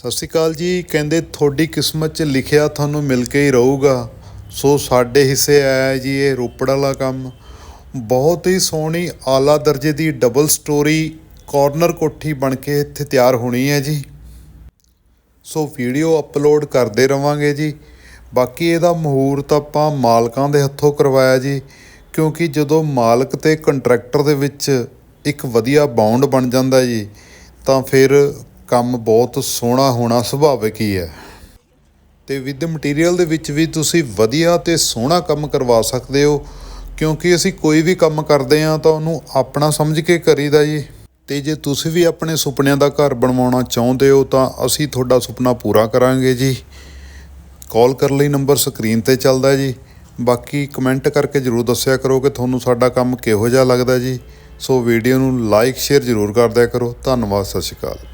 ਸਤਿ ਸ਼੍ਰੀ ਅਕਾਲ ਜੀ। ਕਹਿੰਦੇ ਤੁਹਾਡੀ ਕਿਸਮਤ 'ਚ ਲਿਖਿਆ ਤੁਹਾਨੂੰ ਮਿਲ ਕੇ ਹੀ ਰਹੂਗਾ। ਸੋ ਸਾਡੇ ਹਿੱਸੇ ਆਇਆ ਜੀ ਇਹ ਰੋਪੜ ਵਾਲਾ ਕੰਮ। ਬਹੁਤ ਹੀ ਸੋਹਣੀ ਆਲਾ ਦਰਜੇ ਦੀ ਡਬਲ ਸਟੋਰੀ ਕਾਰਨਰ ਕੋਠੀ ਬਣ ਕੇ ਇੱਥੇ ਤਿਆਰ ਹੋਣੀ ਹੈ ਜੀ। ਸੋ ਵੀਡੀਓ ਅਪਲੋਡ ਕਰਦੇ ਰਵਾਂਗੇ ਜੀ। ਬਾਕੀ ਇਹਦਾ ਮਹੂਰਤ ਆਪਾਂ ਮਾਲਕਾਂ ਦੇ ਹੱਥੋਂ ਕਰਵਾਇਆ ਜੀ। ਕਿਉਂਕਿ ਜਦੋਂ ਮਾਲਕ ਤੇ ਕੰਟਰੈਕਟਰ ਦੇ ਵਿੱਚ ਇੱਕ ਵਧੀਆ ਬੌਂਡ ਬਣ ਜਾਂਦਾ ਜੀ, ਤਾਂ ਫਿਰ ਕੰਮ ਬਹੁਤ ਸੋਹਣਾ ਹੋਣਾ ਸੁਭਾਵਿਕ ਹੀ ਹੈ। ਤੇ ਵਿਦ ਮਟੀਰੀਅਲ ਦੇ ਵਿੱਚ ਵੀ ਤੁਸੀਂ ਵਧੀਆ ਤੇ ਸੋਹਣਾ ਕੰਮ ਕਰਵਾ ਸਕਦੇ ਹੋ, ਕਿਉਂਕਿ ਅਸੀਂ ਕੋਈ ਵੀ ਕੰਮ ਕਰਦੇ ਹਾਂ ਤਾਂ ਉਹਨੂੰ ਆਪਣਾ ਸਮਝ ਕੇ ਕਰੀਦਾ ਜੀ। ਤੇ ਜੇ ਤੁਸੀਂ ਵੀ ਆਪਣੇ ਸੁਪਨਿਆਂ ਦਾ ਘਰ ਬਣਵਾਉਣਾ ਚਾਹੁੰਦੇ ਹੋ ਤਾਂ ਅਸੀਂ ਤੁਹਾਡਾ ਸੁਪਨਾ ਪੂਰਾ ਕਰਾਂਗੇ ਜੀ। ਕਾਲ ਕਰਨ ਲਈ ਨੰਬਰ ਸਕਰੀਨ ਤੇ ਚੱਲਦਾ ਜੀ। ਬਾਕੀ ਕਮੈਂਟ ਕਰਕੇ ਜਰੂਰ ਦੱਸਿਆ ਕਰੋ ਕਿ ਤੁਹਾਨੂੰ ਸਾਡਾ ਕੰਮ ਕਿਹੋ ਜਿਹਾ ਲੱਗਦਾ ਜੀ। ਸੋ ਵੀਡੀਓ ਨੂੰ ਲਾਈਕ ਸ਼ੇਅਰ ਜਰੂਰ ਕਰ ਦਿਆ ਕਰੋ। ਧੰਨਵਾਦ, ਸਤਿ ਸ਼੍ਰੀ ਅਕਾਲ।